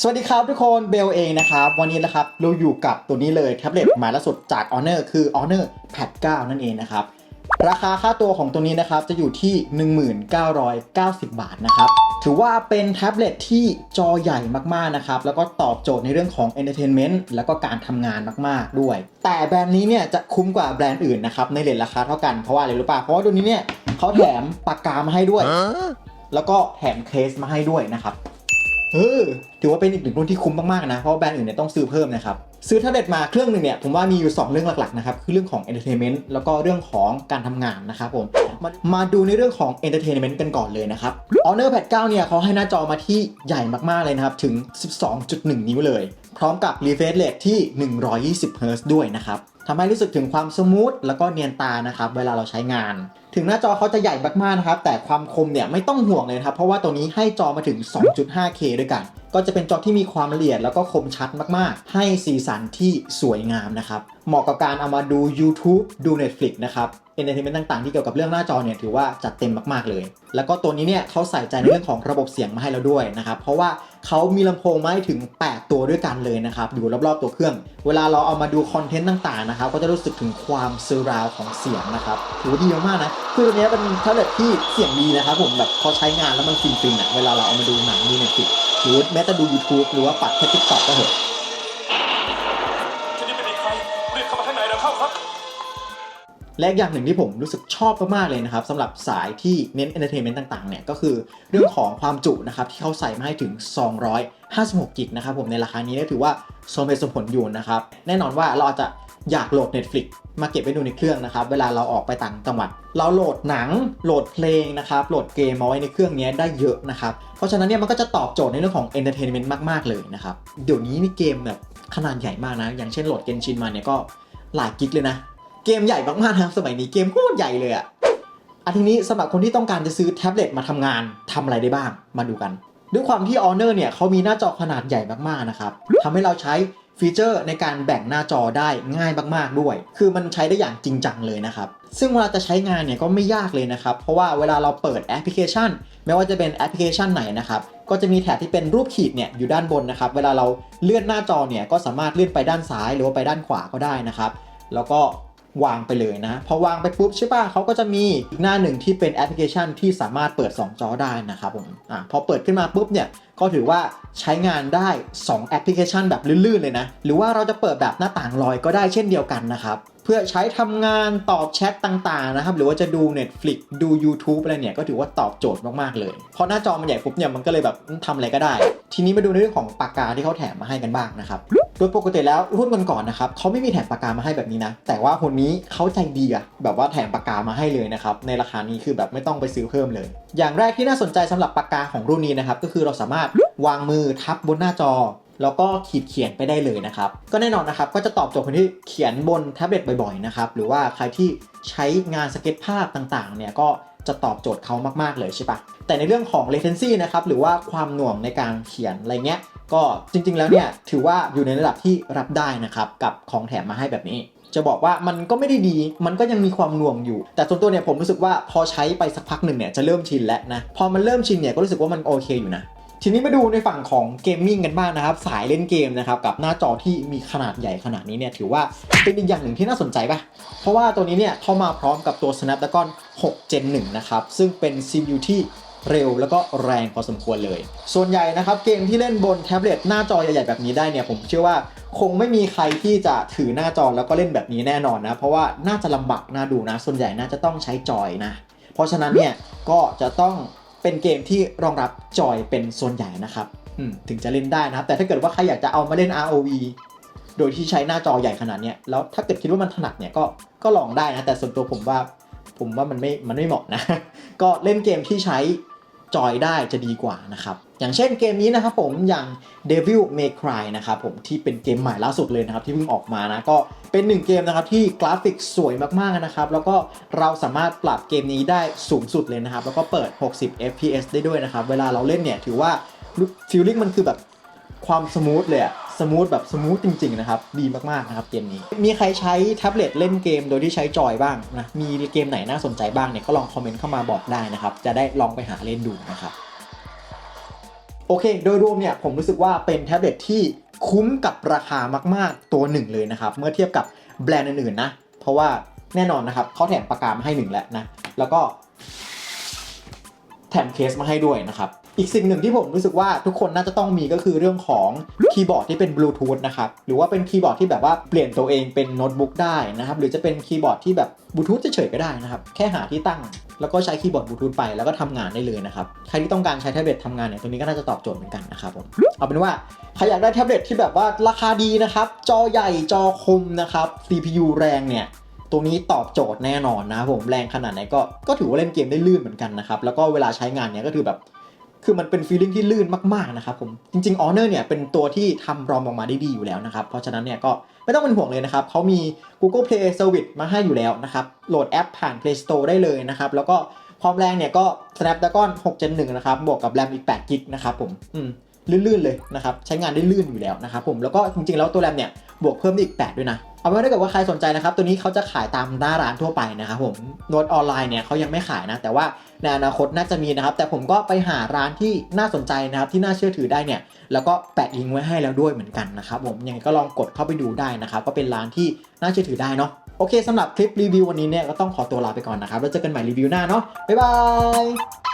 สวัสดีครับทุกคนเบลเองนะครับ วันนี้นะครับเราอยู่กับตัวนี้เลยแท็บเล็ตใหม่ล่าสุดจาก Honor คือ Honor Pad 9 นั่นเองนะครับ ราคาค่าตัวของตัวนี้นะครับจะอยู่ที่ 1990 บาทนะครับถือว่าเป็นแท็บเล็ตที่จอใหญ่มากๆนะครับแล้วก็ตอบโจทย์ในเรื่องของ Entertainment แล้วก็การทำงานมากๆด้วย แต่แบรนด์นี้เนี่ยจะคุ้มกว่าแบรนด์อื่นนะครับในเลทราคาเท่ากันเพราะว่าอะไรรู้ป่ะเพราะว่าตัวนี้เนี่ยเขาแถมปากกามาให้ด้วย แล้วก็แถมเคสมาให้ด้วยนะครับ เออถือว่าเป็นอีกหนึ่งรุ่นที่คุ้มมากๆนะ เพราะแบรนด์อื่นเนี่ยต้องซื้อเพิ่มนะครับ ซื้อแท็บเล็ตมาเครื่องหนึ่งเนี่ยผมว่ามีอยู่ 2 เรื่องหลักๆนะครับ คือเรื่องของ Entertainment แล้วก็เรื่องของการทำงานนะครับผมมามาดูในเรื่องของ Entertainment กันก่อนเลยนะครับ Honor Pad 9 เนี่ยเขาให้หน้าจอมาที่ใหญ่มากๆเลยนะครับ ถึง 12.1 นิ้วเลย พร้อมกับ refresh rate ที่ 120 Hz ด้วยนะครับทำให้รู้สึกถึงความสมูทแล้วก็เนียนตานะครับเวลาเราใช้งานถึงหน้าจอเขาจะใหญ่มากๆนะครับ แต่ความคมเนี่ยไม่ต้องห่วงเลยครับ เพราะว่าตัวนี้ให้จอมาถึง 2.5K ด้วยกัน ก็จะเป็นจอที่มีความละเอียดแล้วก็คมชัดมากๆ ให้สีสันที่สวยงามนะครับ เหมาะกับการเอามาดู YouTube ดู Netflix นะครับ Entertainment ต่างๆ ที่เกี่ยวกับเรื่องหน้าจอเนี่ยถือว่าจัดเต็มมากๆเลย แล้วก็ตัวนี้เนี่ยเขาใส่ใจในเรื่องของระบบเสียงมาให้เราด้วยนะครับ เพราะว่าเขามีลำโพงมาให้ถึง 8 ตัวด้วยกันเลยนะครับอยู่รอบๆตัวเครื่อง เวลาเราเอามาดูคอนเทนต์ต่างๆนะครับก็จะรู้สึกถึงความซ r ราวของเสียงนะครับถือดีมากนะ คือตัวนี้เป็นแท็บเล็ตที่เสียงดีนะครับผมแบบพอใช้งานแล้วมันฟินๆอะเวลาเราเอามาดูหนังดู Netflix หรือแม้แต่ดู YouTube หรือว่าปัดแค่ TikTok ก็เถอะที่นี่ไม่มีใครรีบเข้ามาข้างในแล้วเข้าครับและอย่างหนึ่งที่ผมรู้สึกชอบมากๆเลยนะครับสำหรับสายที่เน้น entertainment ต่างๆเนี่ยก็คือเรื่องของความจุนะครับที่เขาใส่มาให้ถึง 256กิกนะครับผมในราคานี้ก็ถือว่าสมเหตุสมผลอยู่นะครับแน่นอนว่าเราอาจจะ อยากโหลด Netflix มาเก็บไว้ดูในเครื่องนะครับ เวลาเราออกไปต่างจังหวัด เราโหลดหนังโหลดเพลงนะครับ โหลดเกมมาไว้ในเครื่องนี้ได้เยอะนะครับ เพราะฉะนั้นเนี่ยมันก็จะตอบโจทย์ในเรื่องของ entertainment มาก ๆ เลยนะครับ เดี๋ยวนี้นี่เกมแบบขนาดใหญ่มากนะ อย่างเช่นโหลดเกนชินมาเนี่ยก็หลายกิกเลยนะ เกมใหญ่มากๆนะครับสมัยนี้เกมโคตรใหญ่เลยอะอันทีนี้สำหรับคนที่ต้องการจะซื้อแท็บเล็ตมาทำงานทำอะไรได้บ้าง มาดูกัน ด้วยความที่ Honor เนี่ยเขามีหน้าจอขนาดใหญ่มากๆนะครับทำให้เราใช้ ฟีเจอร์ในการแบ่งหน้าจอได้ง่ายมากๆด้วย คือมันใช้ได้อย่างจริงจังเลยนะครับ ซึ่งเวลาจะใช้งานเนี่ยก็ไม่ยากเลยนะครับ เพราะว่าเวลาเราเปิดแอปพลิเคชัน ไม่ว่าจะเป็นแอปพลิเคชันไหนนะครับ ก็จะมีแถบที่เป็นรูปขีดเนี่ยอยู่ด้านบนนะครับ เวลาเราเลื่อนหน้าจอเนี่ยก็สามารถเลื่อนไปด้านซ้ายหรือว่าไปด้านขวาก็ได้นะครับ แล้วก็ วางไปเลยนะ พอวางไปปุ๊บใช่ป่ะเขาก็จะมีอีกหน้าหนึ่งที่เป็นแอปพลิเคชันที่สามารถเปิด 2 จอได้นะครับผมอะพอเปิดขึ้นมาปุ๊บเนี่ยก็ถือว่าใช้งานได้ 2 แอปพลิเคชันแบบลื่นๆเลยนะ หรือว่าเราจะเปิดแบบหน้าต่างลอยก็ได้เช่นเดียวกันนะครับ เพื่อใช้ทำงานตอบแชทต่างๆนะครับ หรือว่าจะดู Netflix ดู YouTube อะไรเนี่ย ก็ถือว่าตอบโจทย์มากๆเลยเพราะหน้าจอมันใหญ่ปุ๊บเนี่ยมันก็เลยแบบทำอะไรก็ได้ ทีนี้มาดูในเรื่องของปากกาที่เขาแถมมาให้กันบ้างนะครับ โดยปกติแล้วรุ่นก่อนๆนะครับเขาไม่มีแถมปากกามาให้แบบนี้นะ แต่ว่าคนนี้เขาใจดีอะแบบว่าแถมปากกามาให้เลยนะครับ ในราคานี้คือแบบไม่ต้องไปซื้อเพิ่มเลย อย่างแรกที่น่าสนใจสำหรับปากกาของรุ่นนี้นะครับ ก็คือเราสามารถวางมือทับบนหน้าจอแล้วก็ขีดเขียนไปได้เลยนะครับ ก็แน่นอนนะครับก็จะตอบโจทย์คนที่เขียนบนแท็บเล็ตบ่อยๆนะครับ หรือว่าใครที่ใช้งานสเก็ตภาพต่างๆ เนี่ยก็ จะตอบโจทย์เขามากๆเลยใช่ปะแต่ในเรื่องของ latency นะครับหรือว่าความหน่วงในการเขียนอะไรเงี้ยก็จริงๆแล้วเนี่ยถือว่าอยู่ในระดับที่รับได้นะครับกับของแถมมาให้แบบนี้ จะบอกว่ามันก็ไม่ได้ดี มันก็ยังมีความหน่วงอยู่ แต่ส่วนตัวเนี่ยผมรู้สึกว่าพอใช้ไปสักพักหนึ่งเนี่ยจะเริ่มชินแล้วนะพอมันเริ่มชินเนี่ยก็รู้สึกว่ามันโอเคอยู่นะ ทีนี้มาดูในฝั่งของเกมมิ่งกันบ้างนะครับ สายเล่นเกมนะครับกับหน้าจอที่มีขนาดใหญ่ขนาดนี้เนี่ยถือว่าเป็นอีกอย่างหนึ่งที่น่าสนใจปะเพราะว่าตัวนี้เนี่ยเข้ามาพร้อมกับตัว Snapdragon 6 Gen 1นะครับ ซึ่งเป็น CPU ที่เร็วแล้วก็แรงพอสมควรเลย ส่วนใหญ่นะครับเกมที่เล่นบนแท็บเล็ตหน้าจอใหญ่ๆแบบนี้ได้เนี่ยผมเชื่อว่าคงไม่มีใครที่จะถือหน้าจอแล้วก็เล่นแบบนี้แน่นอนนะ เพราะว่าน่าจะลำบากน่าดูนะ ส่วนใหญ่น่าจะต้องใช้จอยนะ เพราะฉะนั้นเนี่ยก็จะต้อง เป็นเกมที่รองรับจอยเป็นส่วนใหญ่นะครับถึงจะเล่นได้นะครับ แต่ถ้าเกิดว่าใครอยากจะเอามาเล่น ROV โดยที่ใช้หน้าจอใหญ่ขนาดนี้แล้วถ้าเกิดคิดว่ามันถนัดเนี่ยก็ก็ลองได้นะ แต่ส่วนตัวผมว่าผมว่ามันไม่มันไม่เหมาะนะ ก็เล่นเกมที่ใช้ จอยได้จะดีกว่านะครับ อย่างเช่นเกมนี้นะครับผมอย่าง Devil May Cry นะครับผมที่เป็นเกมใหม่ล่าสุดเลยนะครับที่เพิ่งออกมานะก็เป็นหนึ่งเกมนะครับที่กราฟิกสวยมากๆนะครับ แล้วก็เราสามารถปรับเกมนี้ได้สูงสุดเลยนะครับ แล้วก็เปิด 60 fps ได้ด้วยนะครับ เวลาเราเล่นเนี่ยถือว่าฟีลลิ่งมันคือแบบความสมูทเลยอะ สมูทแบบสมูทจริงๆนะครับดีมากๆนะครับเกมนี้ มีใครใช้แท็บเล็ตเล่นเกมโดยที่ใช้จอยบ้างนะมีเกมไหนน่าสนใจบ้างเนี่ยก็ลองคอมเมนต์เข้ามาบอกได้นะครับจะได้ลองไปหาเล่นดูนะครับโอเค โดยรวมเนี่ยผมรู้สึกว่าเป็นแท็บเล็ตที่คุ้มกับราคามาก ๆ ตัวหนึ่งเลยนะครับ เมื่อเทียบกับแบรนด์อื่นๆนะ เพราะว่าแน่นอนนะครับเขาแถมปากกามาให้หนึ่งแล้วนะ แล้วก็แถมเคสมาให้ด้วยนะครับ อีกสิ่งหนึ่งที่ผมรู้สึกว่าทุกคนน่าจะต้องมีก็คือเรื่องของคีย์บอร์ดที่เป็นบลูทูธนะครับหรือว่าเป็นคีย์บอร์ดที่แบบว่าเปลี่ยนตัวเองเป็นโน้ตบุ๊กได้นะครับหรือจะเป็นคีย์บอร์ดที่แบบบลูทูธเฉยๆก็ได้นะครับแค่หาที่ตั้งแล้วก็ใช้คีย์บอร์ดบลูทูธไปแล้วก็ทำงานได้เลยนะครับใครที่ต้องการใช้แท็บเล็ตทำงานเนี่ยตัวนี้ก็น่าจะตอบโจทย์เหมือนกันนะครับผมเอาเป็นว่าใครอยากได้แท็บเล็ตที่แบบว่าราคาดีนะครับจอใหญ่จอคมนะครับ CPU แรงเนี่ยตัวนี้ตอบโจทย์แน่นอนนะผมแรงขนาดไหนก็ก็ถือว่าเล่นเกมได้ลื่นเหมือนกันนะครับแล้วก็เวลาใช้งานเนี่ยก็คือแบบ คือมันเป็นฟีลลิ่งที่ลื่นมากๆนะครับผม จริงๆ Honor เนี่ยเป็นตัวที่ทำรอมออกมาได้ดีอยู่แล้วนะครับ เพราะฉะนั้นเนี่ยก็ไม่ต้องเป็นห่วงเลยนะครับเขามี Google Play Service มาให้อยู่แล้วนะครับ โหลดแอปผ่าน Play Store ได้เลยนะครับ แล้วก็ความแรงเนี่ยก็ Snapdragon 6 Gen 1นะครับ บวกกับแรมอีก8 g b นะครับผม อืม ลื่นๆเลยนะครับใช้งานได้ลื่นอยู่แล้วนะครับผมแล้วก็จริงๆแล้วตัวแรมเนี่ยบวกเพิ่มได้อีก 8 ด้วยนะเอาเป็นว่าถ้าเกิดว่าใครสนใจนะครับ ตัวนี้เขาจะขายตามหน้าร้านทั่วไปนะครับผมโน้ตออนไลน์เนี่ยเขายังไม่ขายนะ แต่ว่าในอนาคตน่าจะมีนะครับ แต่ผมก็ไปหาร้านที่น่าสนใจนะครับที่น่าเชื่อถือได้เนี่ยแล้วก็แปะลิงก์ไว้ให้แล้วด้วยเหมือนกันนะครับผมยังไงก็ลองกดเข้าไปดูได้นะครับก็เป็นร้านที่น่าเชื่อถือได้เนาะโอเคสำหรับคลิปรีวิววันนี้เนี่ยก็ต้องขอตัวลาไปก่อนนะครับแล้วเจอกันใหม่รีวิวหน้าเนาะบ๊ายบาย